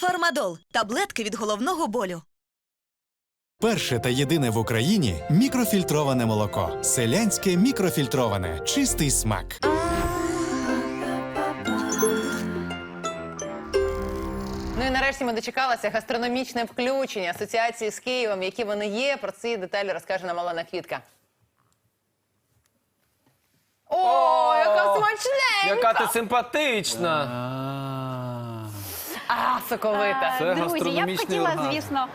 Фармадол таблетки від головного болю. Перше та єдине в Україні мікрофільтроване молоко. Селянське мікрофільтроване. Чистий смак. Ну і нарешті ми дочекалися гастрономічне включення асоціації з Києвом, які вони є. Про ці деталі розкаже нам Олена Квітка. О, яка смачненька! Яка ти симпатична! А, соковита. Це Друзі, я б гастрономічний хотіла, оргазм. звісно.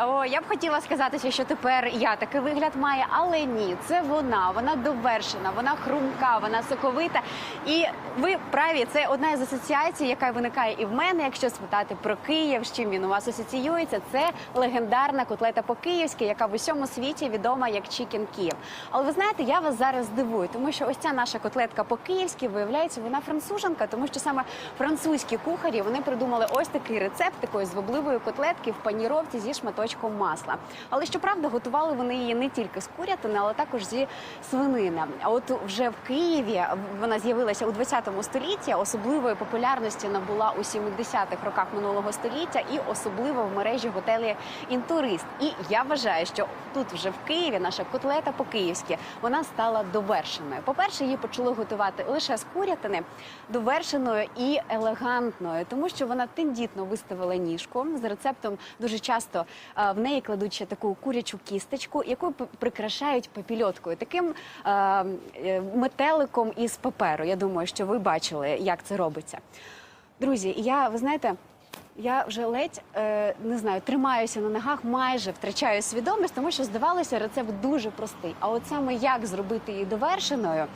О, я б хотіла сказати, що тепер я такий вигляд має, але ні, це вона. Вона довершена, вона хрумка, вона соковита. І ви праві, це одна із асоціацій, яка виникає і в мене, якщо спитати про Київ, з чим він у вас асоціюється. Це легендарна котлета по-київськи, яка в усьому світі відома як Чікен Київ. Але ви знаєте, я вас зараз здивую, тому що ось ця наша котлетка по-київськи, виявляється, вона француженка, тому що саме французькі кухарі вони придумали ось такий рецепт такої звабливої котлетки в паніровці зі шматочком масла. Але щоправда, готували вони її не тільки з курятини, але також зі свинини. А от вже в Києві вона з'явилася у 20 столітті. Особливої популярності набула у 70-х роках минулого століття, і особливо в мережі готелі Інтурист. І я вважаю, що тут вже в Києві наша котлета по-київськи вона стала довершеною. По-перше, її почали готувати лише з курятини, довершеною і елегантною, тому що вона тендітно виставила ніжку з рецептом. Дуже часто в неї кладуть ще таку курячу кісточку, яку прикрашають папільоткою, таким е, метеликом із паперу. Я думаю, що ви бачили, як це робиться. Друзі, я, ви знаєте, я вже ледь е, не знаю, тримаюся на ногах, майже втрачаю свідомість, тому що здавалося, рецепт дуже простий. А от саме як зробити її довершеною.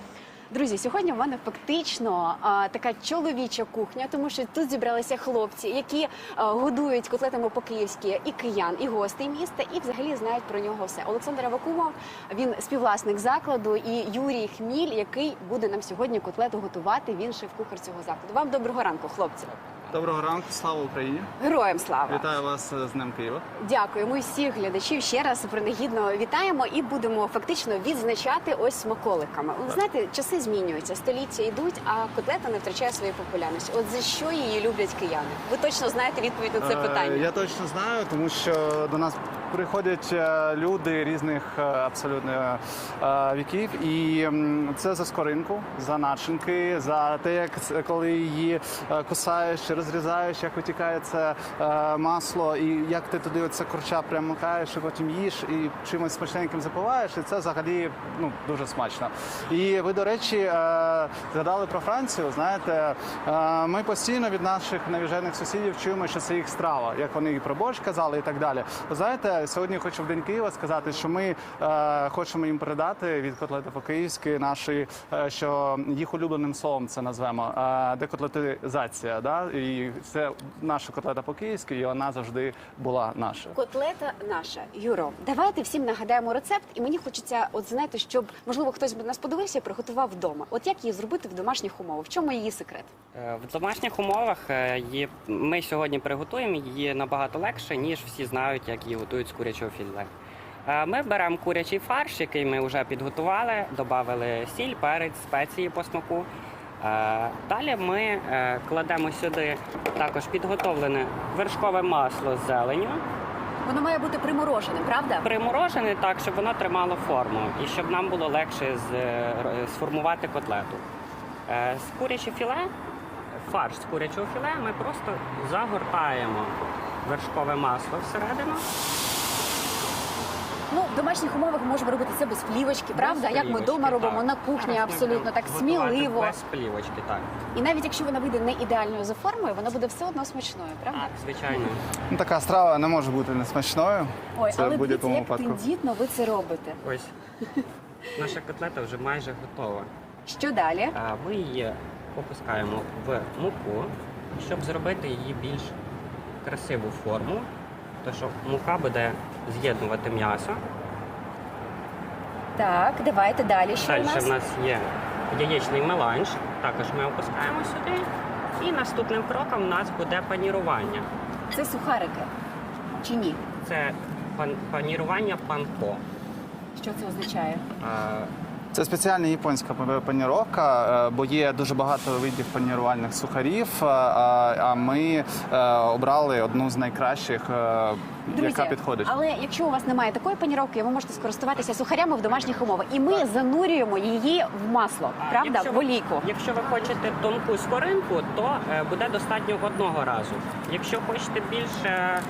Друзі, сьогодні в мене фактично а, така чоловіча кухня, тому що тут зібралися хлопці, які а, годують котлетами по-київськи і киян, і гостей міста, і взагалі знають про нього все. Олександр Авакумов, він співвласник закладу, і Юрій Хміль, який буде нам сьогодні котлету готувати. Він шеф-кухар цього закладу. Вам доброго ранку, хлопці. Доброго ранку, слава Україні! Героям слава! Вітаю вас е, з Днем Києва. Дякую. Ми всіх глядачів ще раз принагідно вітаємо і будемо фактично відзначати ось смаколиками. Ви знаєте, часи змінюються, століття йдуть, а котлета не втрачає своєї популярності. От за що її люблять кияни? Ви точно знаєте відповідь на це Е, питання. Я точно знаю, тому що до нас приходять е, люди різних е, абсолютно е, віків, і це за скоринку, за начинки, за те, як коли її кусаєш, розрізаєш, як витікає це масло, і як ти туди оце корча прямо макаєш, і потім їш, і чимось смачненьким запиваєш, і це взагалі ну дуже смачно. І ви, до речі, згадали про Францію. Знаєте, ми постійно від наших навіжених сусідів чуємо, що це їх страва, як вони і про борщ казали, і так далі. Знаєте, сьогодні хочу в день Києва сказати, що ми е, хочемо їм передати від котлети по-київськи наші, е, що їх улюбленим словом це назвемо е, декотлетизація. Да? І це наша котлета по-київськи, і вона завжди була наша. Котлета наша, Юро. Давайте всім нагадаємо рецепт, і мені хочеться, от знаєте, щоб можливо хтось би нас подивився і приготував вдома. От як її зробити в домашніх умовах? В чому її секрет? Е, В домашніх умовах е, її ми сьогодні приготуємо її набагато легше, ніж всі знають, як її готують з курячого філе. Е, Ми беремо курячий фарш, який ми вже підготували, додали сіль, перець, спеції по смаку. Е, Далі ми е, кладемо сюди також підготовлене вершкове масло з зеленню, Воно має бути приморожене, правда? приморожене так, щоб воно тримало форму і щоб нам було легше сформувати котлету. З куряче філе, фарш з курячого філе ми просто загортаємо вершкове масло всередину. В домашніх умовах можемо робити це без плівочки, правда? Без Як ми плівочки, вдома робимо так. на кухні, абсолютно так готувати сміливо. Без плівочки, так. І навіть якщо вона вийде не ідеальною за формою, вона буде все одно смачною, правда? Так, звичайно. Ну, така страва не може бути несмачною. Ой, це але в будь-якому як випадку. тендітно ви це робите. Ось наша котлета вже майже готова. Що далі? Е, Ми її опускаємо в муку, щоб зробити її більш красиву форму, то що мука буде з'єднувати м'ясо. Так, давайте далі. Що Далі у нас? в нас є яєчний меланж, також ми опускаємо сюди. І наступним кроком у нас буде панірування. Це сухарики. Чи ні? Це пан- панірування панко. Що це означає? Е, Це спеціальна японська паніровка, е, бо є дуже багато видів панірувальних сухарів. е, А ми е, обрали одну з найкращих, е, яка підходить. але якщо у вас немає такої паніровки, ви можете скористуватися сухарями в домашніх умовах. І ми занурюємо її в масло, правда? якщо В олійку. Якщо ви хочете тонку скоринку, то буде достатньо одного разу. Якщо хочете більш е,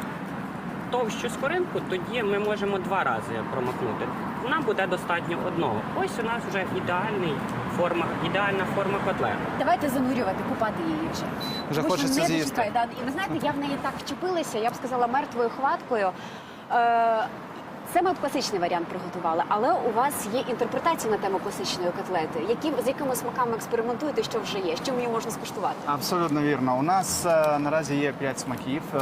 товщу скоринку, тоді ми можемо два рази промокнути. Нам буде достатньо одного. Ось у нас вже ідеальний форма, ідеальна форма котлета. Давайте занурювати, купати її вже. Вже Тому, хочеться не з'їсти. дочекаю, да. І ви знаєте, я в неї так вчепилася, я б сказала, мертвою хваткою. Е, це ми класичний варіант приготували, але у вас є інтерпретація на тему класичної котлети. Яким, з якими смаками експериментуєте, що вже є, що мені можна скуштувати? Абсолютно вірно. У нас е, наразі є 5 смаків. Е,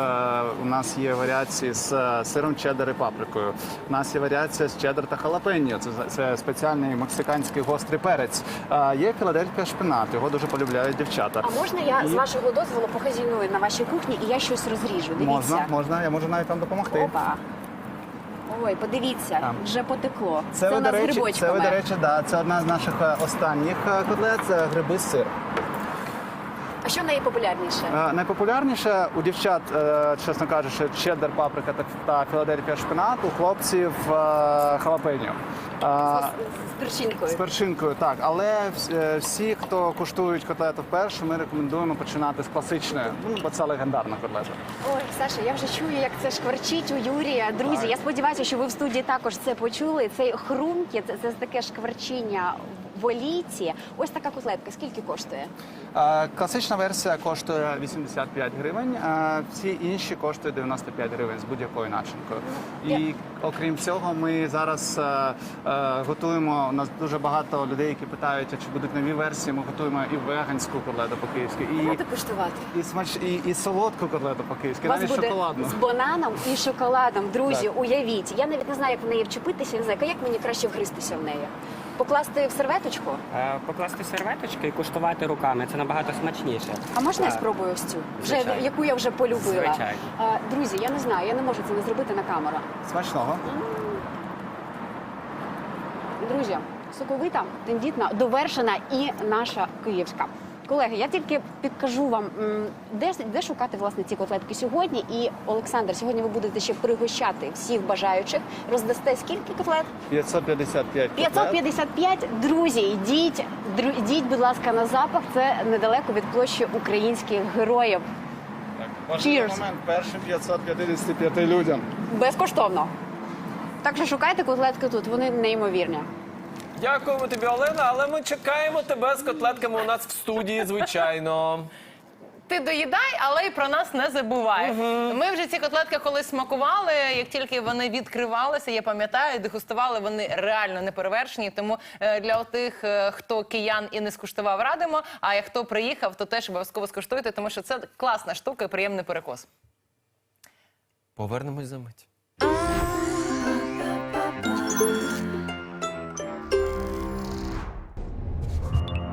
у нас є варіації з е, сиром чеддер і паприкою. У нас є варіація з чеддер та халапеньо. Це, це спеціальний мексиканський гострий перець. Е, є філадельфія шпинат. Його дуже полюбляють дівчата. А можна я з вашого дозволу похазійную на вашій кухні і я щось розріжу? Дивіться. Можна, можна, я можу навіть вам допомогти. Опа. Ой, подивіться, Там. вже потекло. Це, у ви, нас до речі, грибочками. це ви, до речі, да, це одна з наших е, останніх е, котлет, це гриби з сир. А що найпопулярніше? Е, Найпопулярніше у дівчат, чесно кажучи, чеддер, паприка та, та філадельфія шпинат, у хлопців халапеньо. Е, З перчинкою. З перчинкою, так. Але е, всі, хто куштують котлету вперше, ми рекомендуємо починати з класичної, ну, бо це легендарна котлета. Ой, Саша, я вже чую, як це шкварчить у Юрія. Друзі, я сподіваюся, що ви в студії також це почули. Цей хрумкіт, це таке шкварчіння в олійці. Ось така котлетка. Скільки коштує? Е, Класична версія коштує 85 гривень, а всі інші коштують 95 гривень з будь-якою начинкою. І окрім цього, ми зараз е, е, готуємо. У нас дуже багато людей, які питають, чи будуть нові версії. Ми готуємо і веганську котлету по-київськи, і, Будете куштувати. і, смач, і, і солодку котлету по-київськи, навіть буде шоколадну. з бананом і шоколадом. Друзі, Так. уявіть. Я навіть не знаю, як в неї вчепитися, не знаю, як мені краще вгристися в неї. Покласти в серветочку. Е, Покласти серветочки і куштувати руками це набагато смачніше. А можна я спробую ось цю, вже Звичайно. яку я вже полюбила. Звичайно. Е, друзі, я не знаю, я не можу це не зробити на камеру. Смачного. Друзі, соковита, тендітна, довершена і наша київська. Колеги, я тільки підкажу вам, де, де шукати власне ці котлетки сьогодні. І Олександр, сьогодні ви будете ще пригощати всіх бажаючих. Роздасте скільки котлет? 555 котлет. 555. Друзі, йдіть, дру, йдіть, будь ласка, на запах. Це недалеко від площі українських героїв. Важливий Cheers. момент першим 555 людям. Безкоштовно. Так що шукайте котлетки тут, вони неймовірні. Дякуємо тобі, Олена, але ми чекаємо тебе з котлетками у нас в студії, звичайно. Ти доїдай, але й про нас не забувай. Ми вже ці котлетки колись смакували. Як тільки вони відкривалися, я пам'ятаю, дегустували вони реально неперевершені. Тому е, для тих, е, хто киян і не скуштував, радимо. А як хто приїхав, то теж обов'язково скуштуйте, тому що це класна штука і приємний перекос. Повернемось за мить.